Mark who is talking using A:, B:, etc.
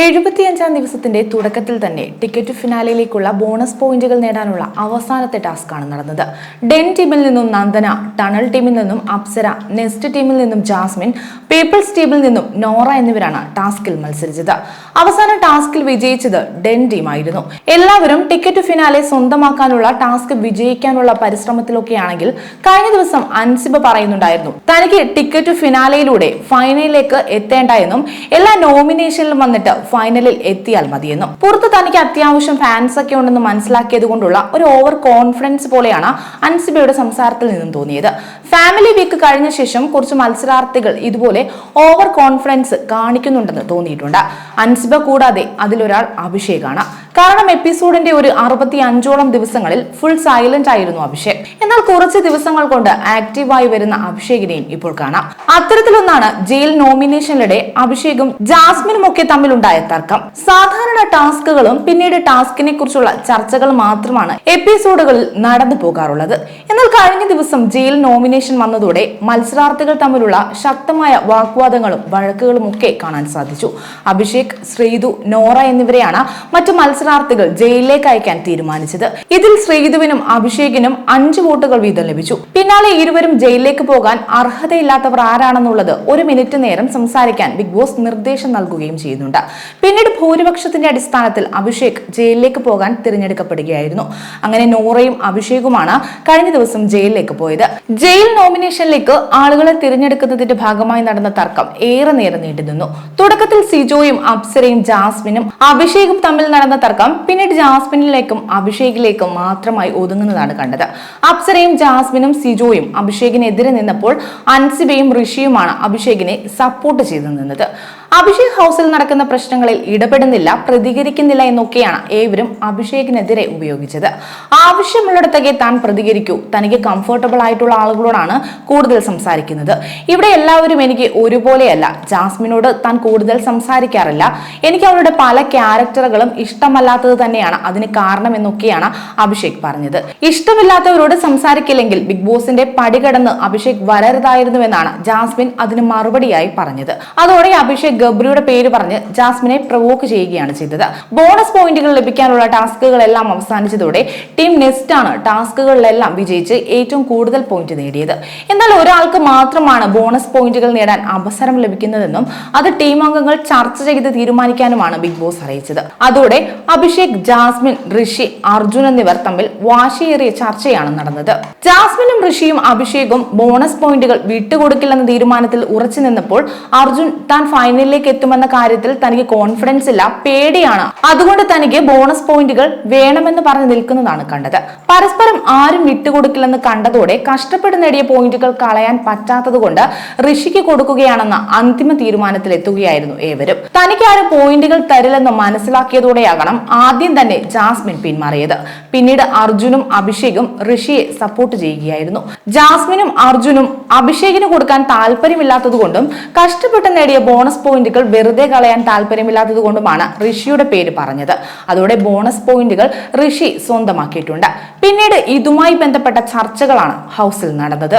A: എഴുപത്തിയഞ്ചാം ദിവസത്തിന്റെ തുടക്കത്തിൽ തന്നെ ടിക്കറ്റ് ഫിനാലയിലേക്കുള്ള ബോണസ് പോയിന്റുകൾ നേടാനുള്ള അവസാനത്തെ ടാസ്ക്കാണ് നടന്നത്. ഡെൻ ടീമിൽ നിന്നും നന്ദന ടണൽ ടീമിൽ നിന്നും അപ്സര നെസ്റ്റ് ടീമിൽ നിന്നും ജാസ്മിൻ പീപ്പിൾസ് ടീമിൽ നിന്നും നോറ എന്നിവരാണ് ടാസ്കിൽ മത്സരിച്ചത്. അവസാന ടാസ്കിൽ വിജയിച്ചത് ഡെൻ ടീമായിരുന്നു. എല്ലാവരും ടിക്കറ്റ് ഫിനാലെ സ്വന്തമാക്കാനുള്ള ടാസ്ക് വിജയിക്കാനുള്ള പരിശ്രമത്തിലൊക്കെയാണെങ്കിൽ കഴിഞ്ഞ ദിവസം അൻസിബ പറയുന്നുണ്ടായിരുന്നു തനിക്ക് ടിക്കറ്റ് ഫിനാലയിലൂടെ ഫൈനലിലേക്ക് എത്തേണ്ട എന്നും എല്ലാ നോമിനേഷനിലും വന്നിട്ട് ഫൈനലിൽ എത്തിയാൽ മതിയെന്നും. പുറത്ത് തനിക്ക് അത്യാവശ്യം ഫാൻസ് ഒക്കെ ഉണ്ടെന്ന് മനസ്സിലാക്കിയത് കൊണ്ടുള്ള ഒരു ഓവർ കോൺഫിഡൻസ് പോലെയാണ് അൻസിബയുടെ സംസാരത്തിൽ നിന്നും തോന്നിയത്. ഫാമിലി വീക്ക് കഴിഞ്ഞ ശേഷം കുറച്ച് മത്സരാർത്ഥികൾ ഇതുപോലെ ഓവർ കോൺഫിഡൻസ് കാണിക്കുന്നുണ്ടെന്ന് തോന്നിയിട്ടുണ്ട്. അൻസിബ കൂടാതെ അതിലൊരാൾ അഭിഷേകാണ്. കാരണം എപ്പിസോഡിന്റെ ഒരു അറുപത്തി അഞ്ചോളം ദിവസങ്ങളിൽ ഫുൾ സൈലന്റ് ആയിരുന്നു അഭിഷേക്. എന്നാൽ കുറച്ച് ദിവസങ്ങൾ കൊണ്ട് ആക്റ്റീവായി വരുന്ന അഭിഷേകിനെയും ഇപ്പോൾ കാണാം. അത്തരത്തിലൊന്നാണ് ജയിൽ നോമിനേഷനിലൂടെ അഭിഷേകും ജാസ്മിനും ഒക്കെ തമ്മിലുണ്ടായ തർക്കം. സാധാരണ ടാസ്കുകളും പിന്നീട് ടാസ്കിനെ കുറിച്ചുള്ള ചർച്ചകൾ മാത്രമാണ് എപ്പിസോഡുകളിൽ നടന്നു പോകാറുള്ളത്. എന്നാൽ കഴിഞ്ഞ ദിവസം ജയിൽ നോമിനേഷൻ വന്നതോടെ മത്സരാർത്ഥികൾ തമ്മിലുള്ള ശക്തമായ വാഗ്വാദങ്ങളും വഴക്കുകളും ഒക്കെ കാണാൻ സാധിച്ചു. അഭിഷേക് ശ്രീതു നോറ എന്നിവരെയാണ് മറ്റു മത്സരാർത്ഥികൾ ജയിലിലേക്ക് അയക്കാൻ തീരുമാനിച്ചത്. ഇതിൽ ശ്രീധുവിനും അഭിഷേകിനും അഞ്ച് വോട്ടുകൾ വീതം ലഭിച്ചു. പിന്നാലെ ഇരുവരും ജയിലിലേക്ക് പോകാൻ അർഹതയില്ലാത്തവർ ആരാണെന്നുള്ളത് ഒരു മിനിറ്റ് നേരം സംസാരിക്കാൻ ബിഗ് ബോസ് നിർദ്ദേശം നൽകുകയും ചെയ്യുന്നുണ്ട്. പിന്നീട് ഭൂരിപക്ഷത്തിന്റെ അടിസ്ഥാനത്തിൽ അഭിഷേക് ജയിലിലേക്ക് പോകാൻ തിരഞ്ഞെടുക്കപ്പെടുകയായിരുന്നു. അങ്ങനെ നോറയും അഭിഷേകുമാണ് കഴിഞ്ഞ ദിവസം ജയിലിലേക്ക് പോയത്. ജയിൽ നോമിനേഷനിലേക്ക് ആളുകളെ തിരഞ്ഞെടുക്കുന്നതിന്റെ ഭാഗമായി നടന്ന തർക്കം ഏറെ നേരം നീണ്ടുനിന്നു തുടക്കത്തിൽ സിജോയും അപ്സരയും ജാസ്മിനും അഭിഷേകും തമ്മിൽ നടന്ന തർക്കം പിന്നീട് ജാസ്മിനിലേക്കും അഭിഷേകിലേക്കും മാത്രമായി ഒതുങ്ങുന്നതാണ് കണ്ടത്. അപ്സരയും ജാസ്മിനും സിജോയും അഭിഷേകിനെതിരെ നിന്നപ്പോൾ അൻസിബയും ഋഷിയുമാണ് അഭിഷേകിനെ സപ്പോർട്ട് ചെയ്തു നിന്നത്. അഭിഷേക് ഹൗസിൽ നടക്കുന്ന പ്രശ്നങ്ങളിൽ ഇടപെടുന്നില്ല പ്രതികരിക്കുന്നില്ല എന്നൊക്കെയാണ് ഏവരും അഭിഷേകിനെതിരെ ഉപയോഗിച്ചത്. ആവശ്യമുള്ളിടത്തേക്ക് താൻ പ്രതികരിക്കൂ തനിക്ക് കംഫർട്ടബിൾ ആയിട്ടുള്ള ആളുകളോടാണ് കൂടുതൽ സംസാരിക്കുന്നത്. ഇവിടെ എല്ലാവരും എനിക്ക് ഒരുപോലെയല്ല. ജാസ്മിനോട് താൻ കൂടുതൽ സംസാരിക്കാറില്ല. എനിക്ക് അവരുടെ പല ക്യാരക്ടറുകളും ഇഷ്ടമല്ലാത്തത് തന്നെയാണ്. അതിന് കാരണമെന്നൊക്കെയാണ് അഭിഷേക് പറഞ്ഞത്. ഇഷ്ടമില്ലാത്തവരോട് സംസാരിക്കില്ലെങ്കിൽ ബിഗ് ബോസിന്റെ പടികടന്ന് അഭിഷേക് വരരുതായിരുന്നുവെന്നാണ് ജാസ്മിൻ അതിന് മറുപടിയായി പറഞ്ഞത്. അതോടെ അഭിഷേക് ഗബ്രിയുടെ പേര് പറഞ്ഞ് ജാസ്മിനെ പ്രവോക്ക് ചെയ്യുകയാണ് ചെയ്തത്. ബോണസ് പോയിന്റുകൾ ലഭിക്കാനുള്ള ടാസ്കുകളെല്ലാം അവസാനിച്ചതോടെ ടീം നെസ്റ്റ് ആണ് ടാസ്കുകളിലെല്ലാം വിജയിച്ച് ഏറ്റവും കൂടുതൽ പോയിന്റ് നേടിയത്. എന്നാൽ ഒരാൾക്ക് മാത്രമാണ് ബോണസ് പോയിന്റുകൾ നേടാൻ അവസരം ലഭിക്കുന്നതെന്നും അത് ടീം അംഗങ്ങൾ ചർച്ച ചെയ്ത് തീരുമാനിക്കാനുമാണ് ബിഗ് ബോസ് അറിയിച്ചത്. അതോടെ അഭിഷേക് ജാസ്മിൻ ഋഷി അർജുൻ എന്നിവർ തമ്മിൽ വാശിയേറിയ ചർച്ചയാണ് നടന്നത്. ജാസ്മിനും ഋഷിയും അഭിഷേകും ബോണസ് പോയിന്റുകൾ വിട്ടുകൊടുക്കില്ലെന്ന തീരുമാനത്തിൽ ഉറച്ചു നിന്നപ്പോൾ അർജുൻ താൻ ഫൈനലിലേക്ക് എത്തുമെന്ന കാര്യത്തിൽ തനിക്ക് കോൺഫിഡൻസ് ഇല്ല പേടിയാണ്. അതുകൊണ്ട് തനിക്ക് ബോണസ് പോയിന്റുകൾ വേണമെന്ന് പറഞ്ഞ് നിൽക്കുന്നതാണ് കണ്ടത്. പരസ്പരം ആരും വിട്ടുകൊടുക്കില്ലെന്ന് കണ്ടതോടെ കഷ്ടപ്പെട്ട് നേടിയ പോയിന്റുകൾ കളയാൻ പറ്റാത്തതുകൊണ്ട് ഋഷിക്ക് കൊടുക്കുകയാണെന്ന അന്തിമ തീരുമാനത്തിൽ എത്തുകയായിരുന്നു ഏവരും. തനിക്ക് ആരും പോയിന്റുകൾ തരില്ലെന്ന് മനസ്സിലാക്കിയതോടെയാകണം ആദ്യം തന്നെ ജാസ്മിൻ പിന്മാറിയത്. പിന്നീട് അർജുനും അഭിഷേകും ഋഷിയെ സപ്പോർട്ട് ചെയ്യുകയായിരുന്നു. ജാസ്മിനും അർജുനും അഭിഷേകിന് കൊടുക്കാൻ താല്പര്യമില്ലാത്തതുകൊണ്ടും കഷ്ടപ്പെട്ട് നേടിയ ബോണസ് പോയിന്റുകൾ വെറുതെ കളയാൻ താല്പര്യമില്ലാത്തതുകൊണ്ടുമാണ് ഋഷിയുടെ പേര് പറഞ്ഞത്. അതോടെ ബോണസ് പോയിന്റുകൾ ഋഷി സ്വന്തമാക്കിയിട്ടുണ്ട്. പിന്നീട് ഇതുമായി ബന്ധപ്പെട്ട ചർച്ചകളാണ് ഹൗസിൽ നടന്നത്.